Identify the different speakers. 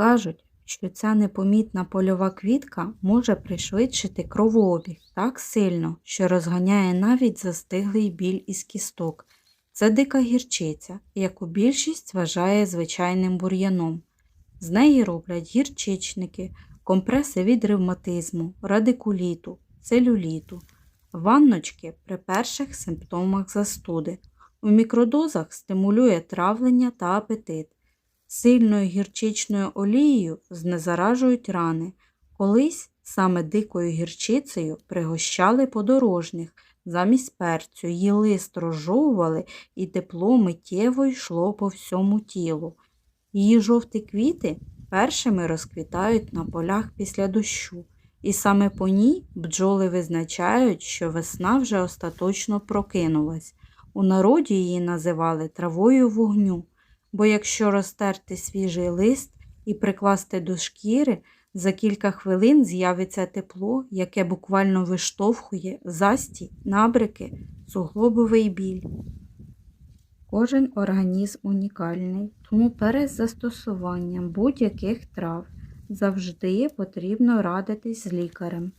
Speaker 1: Кажуть, що ця непомітна польова квітка може пришвидшити кровообіг так сильно, що розганяє навіть застиглий біль із кісток. Це дика гірчиця, яку більшість вважає звичайним бур'яном. З неї роблять гірчичники, компреси від ревматизму, радикуліту, целюліту, ванночки при перших симптомах застуди. У мікродозах стимулює травлення та апетит. Сильною гірчичною олією знезаражують рани. Колись саме дикою гірчицею пригощали подорожніх, замість перцю її лист розжовували і тепло миттєво йшло по всьому тілу. Її жовті квіти першими розквітають на полях після дощу, і саме по ній бджоли визначають, що весна вже остаточно прокинулась. У народі її називали травою вогню, бо якщо розтерти свіжий лист і прикласти до шкіри, за кілька хвилин з'явиться тепло, яке буквально виштовхує застій, набрики, суглобовий біль. Кожен організм унікальний, тому перед застосуванням будь-яких трав завжди потрібно радитись з лікарем.